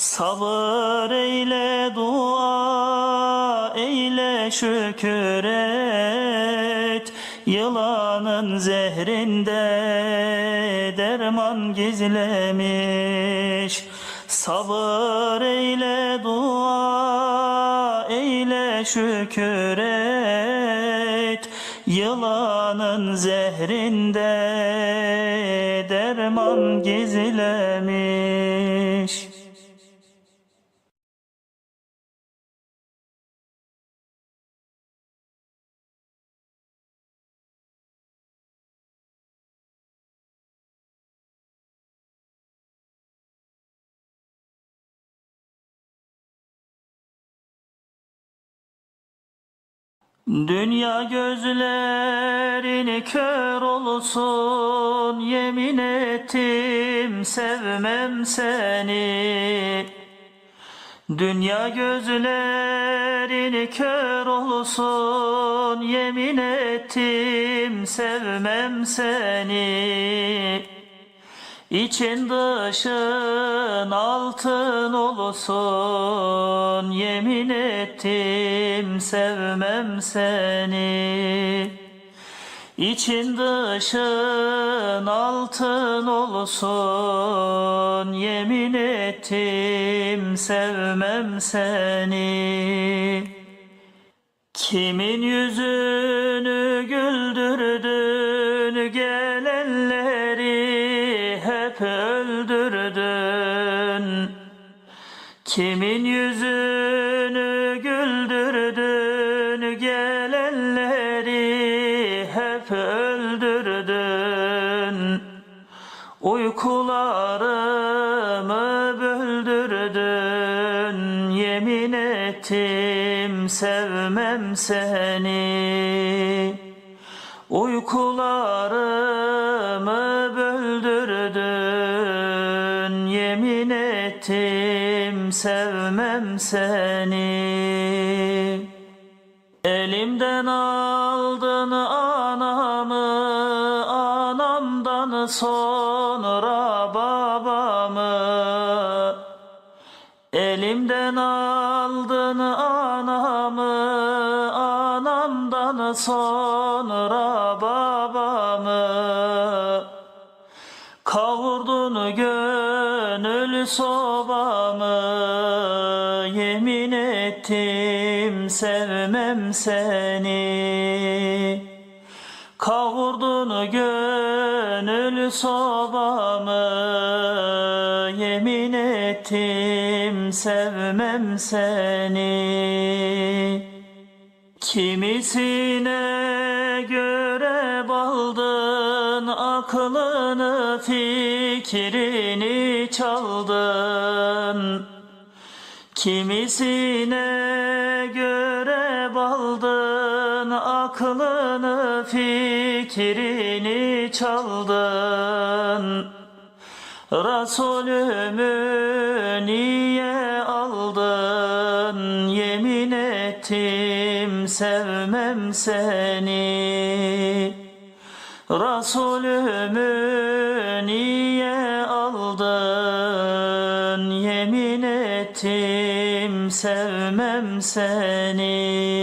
Sabır eyle dua eyle şükür et. Yılanın zehrinde derman gizlemiş. Sabır eyle dua eyle şükür et. Yılanın zehrinde derman gizlemiş Dünya gözlerini kör olsun Yemin ettim sevmem seni. Dünya gözlerini kör olsun Yemin ettim sevmem seni İçin dışın altın olsun Yemin ettim sevmem seni. İçin dışın altın olsun Yemin ettim sevmem seni. Kimin yüzünü güldürdün gelenleri hep öldürdün. Uykularımı böldürdün. Yemin ettim sevmem seni. Uykularımı böldürdün. Yemin ettim sevmem seni babamı Kavurdun gönül sobamı Yemin ettim sevmem seni. Kavurdun gönül sobamı Yemin ettim sevmem seni. Kimisine Kimisine göre baldın aklını fikrini çaldın? Resulümü niye aldın? Yemin ettim sevmem seni. Resulümü sevmem seni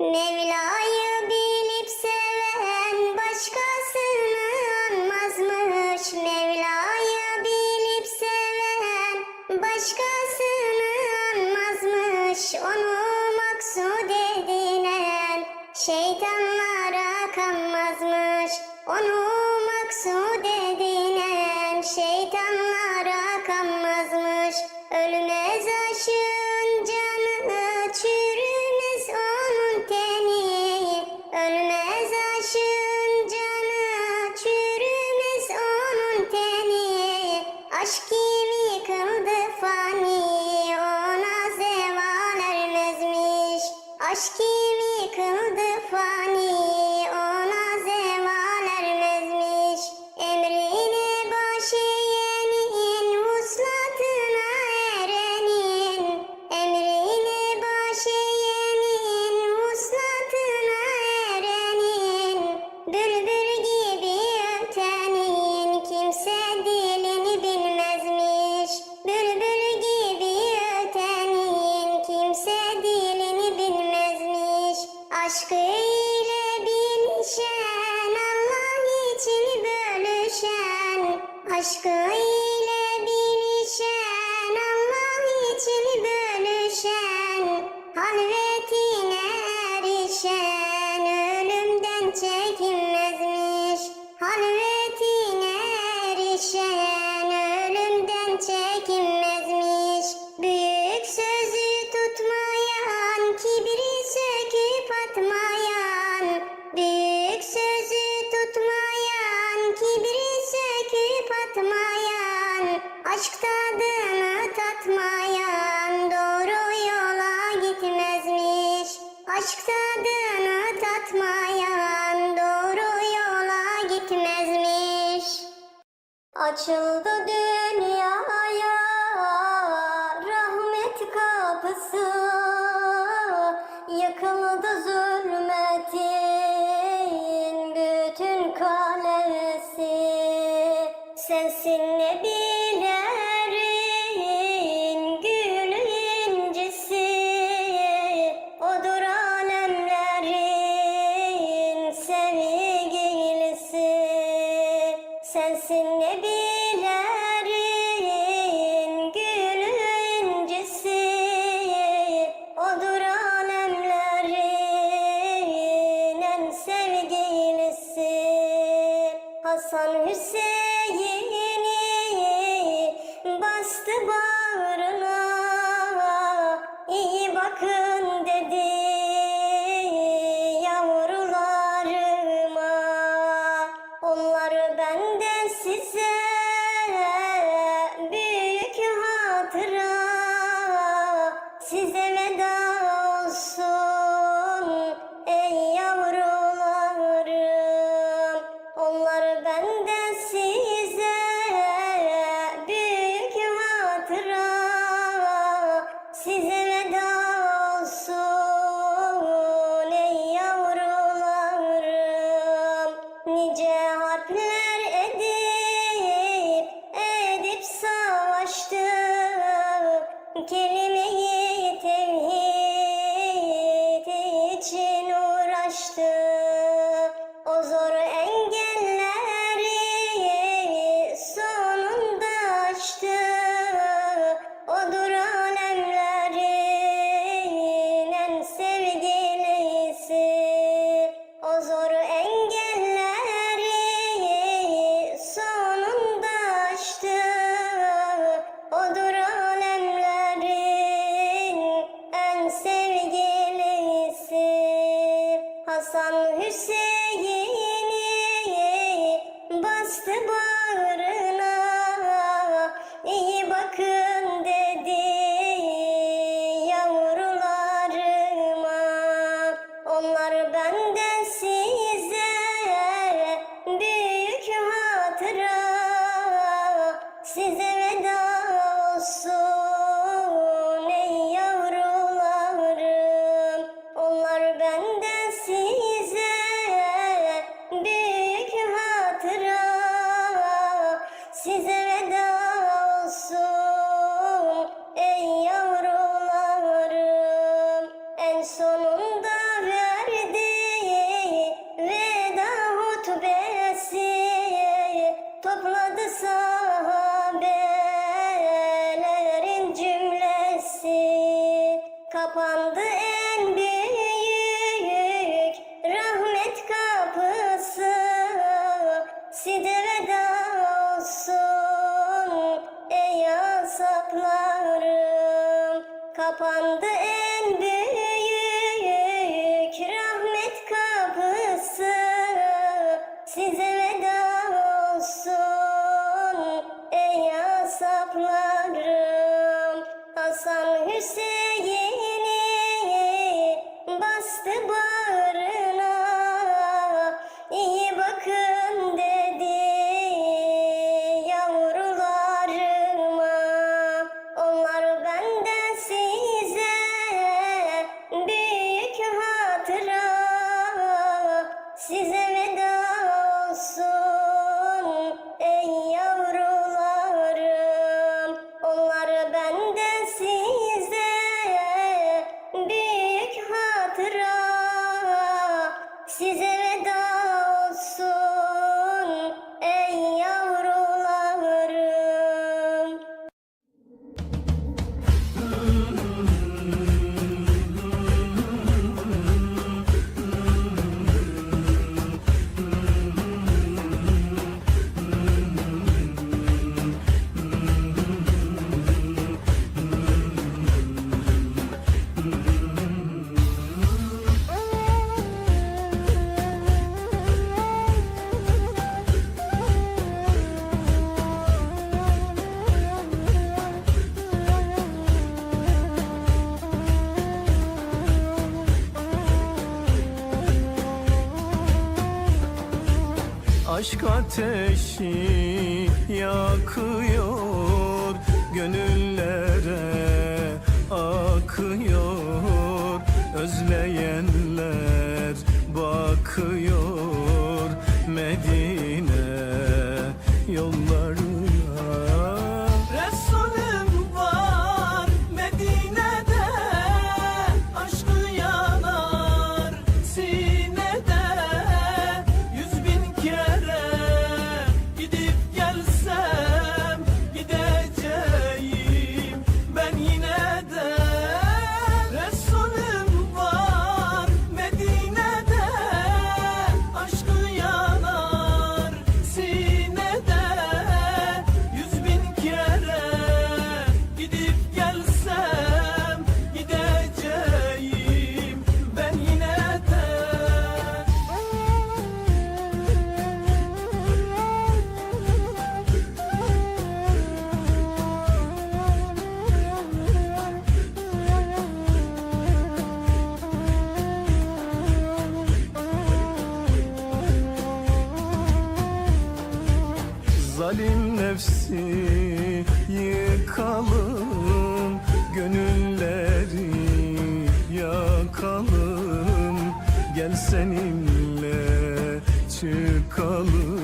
Ne aşkıyla binişen Allah için bölüşen aşkıyla açıldı dün. Hasan Hussain look Kapandı en büyük rahmet kapısı. Size veda olsun ey yasaklarım Kapandı Aşk ateşi yakıyor Gönüllere akıyor Özleyenler bakıyor. Zalim nefsi yıkalım Gönülleri yakalım. Gel seninle çıkalım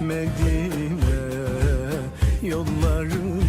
Medine yollarına.